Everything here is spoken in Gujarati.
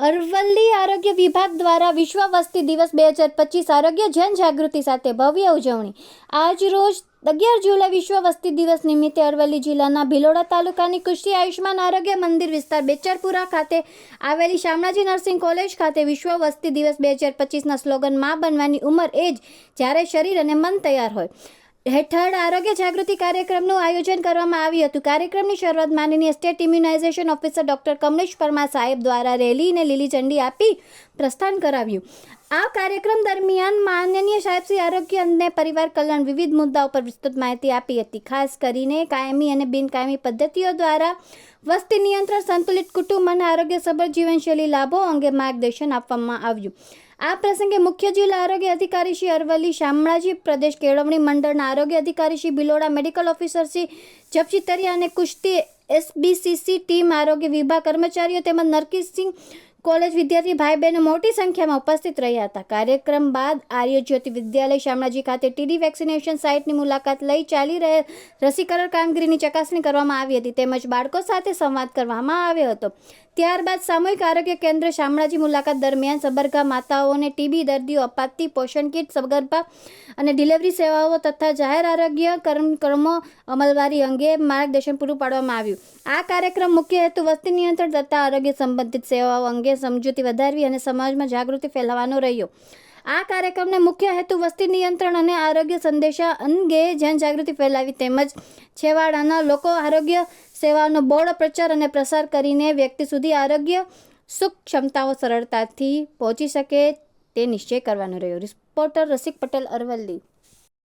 અરવલ્લી આરોગ્ય વિભાગ દ્વારા વિશ્વ વસ્તી દિવસ બે હજાર પચીસ આરોગ્ય જનજાગૃતિ સાથે ભવ્ય ઉજવણી. આજ રોજ અગિયાર જુલાઈ વિશ્વ વસ્તી દિવસ નિમિત્તે અરવલ્લી જિલ્લાના ભિલોડા તાલુકાની કૃષિ આયુષ્માન આરોગ્ય મંદિર વિસ્તાર બેચરપુરા ખાતે આવેલી શામળાજી નર્સિંગ કોલેજ ખાતે વિશ્વ વસ્તી દિવસ બે હજાર પચીસના સ્લોગનમાં બનવાની ઉંમર એ જ જ્યારે શરીર અને મન તૈયાર હોય. હેઠળ આરોગ્ય જાગૃતિ કાર્યક્રમનું આયોજન કરવામાં આવ્યું હતું. કાર્યક્રમની શરૂઆત માનનીય state immunization officer doctor Kamlesh Parmar સાહેબ દ્વારા રેલીને લીલી ઝંડી આપી પ્રસ્થાન કરાવ્યું. આ કાર્યક્રમ દરમિયાન માનનીય સાહેબ શ્રી આરોગ્ય અને પરિવાર કલ્યાણ વિવિધ મુદ્દાઓ પર વિસ્તૃત માહિતી આપી હતી. ખાસ કરીને કાયમી અને બિનકાયમી પદ્ધતિઓ દ્વારા વસ્તી નિયંત્રણ, સંતુલિત કુટુંબ અને આરોગ્ય સબળ જીવનશૈલી લાભો અંગે માર્ગદર્શન આપવામાં આવ્યું. આ પ્રસંગે મુખ્ય જિલ્લા આરોગ્ય અધિકારી શ્રી અરવલ્લી શામળાજી, પ્રદેશ કેળવણી મંડળના આરોગ્ય અધિકારી શ્રી બિલોડા, મેડિકલ ઓફિસર શ્રી જપચીતરિયા અને કુશ્તી એસબીસીસી ટીમ, આરોગ્ય વિભાગ કર્મચારીઓ તેમજ નરકીસિંહ કોલેજ વિદ્યાર્થી ભાઈ બહેનો મોટી સંખ્યામાં ઉપસ્થિત રહ્યા હતા. કાર્યક્રમ બાદ આર્ય જ્યોતિ વિદ્યાલય શામળાજી ખાતે ટીડી વેક્સિનેશન સાઇટની મુલાકાત લઈ ચાલી રહેલ રસીકરણ કામગીરીની ચકાસણી કરવામાં આવી હતી. તેમજ બાળકો સાથે સંવાદ કરવામાં આવ્યો હતો. ત્યારબાદ સામૂહિક આરોગ્ય કેન્દ્ર શામળાજી મુલાકાત દરમિયાન સબરગા માતાઓને ટીબી દર્દીઓ અપાતી પોષણ કીટ, સગર્ભા અને ડિલિવરી સેવાઓ તથા જાહેર આરોગ્ય કર્મો અમલવારી અંગે માર્ગદર્શન પૂરું પાડવામાં આવ્યું. આ કાર્યક્રમ મુખ્ય હેતુ વસ્તી નિયંત્રણ તથા આરોગ્ય સંબંધિત સેવાઓ અંગે સમજૂતી વધારવી અને સમાજમાં જાગૃતિ ફેલાવવાનો રહ્યો. આ કાર્યક્રમને મુખ્ય હેતુ વસ્તી નિયંત્રણ અને આરોગ્ય સંદેશા અંગે જનજાગૃતિ ફેલાવી તેમજ છેવાડાના લોકો આરોગ્ય સેવાનો બોર્ડ પ્રચાર અને પ્રસાર કરીને વ્યક્તિ સુધી આરોગ્ય સુખ ક્ષમતાઓ સરળતાથી પહોંચી શકે તે નિશ્ચય કરવાનો રહ્યો. રિપોર્ટર રસિક પટેલ અરવલ્લી.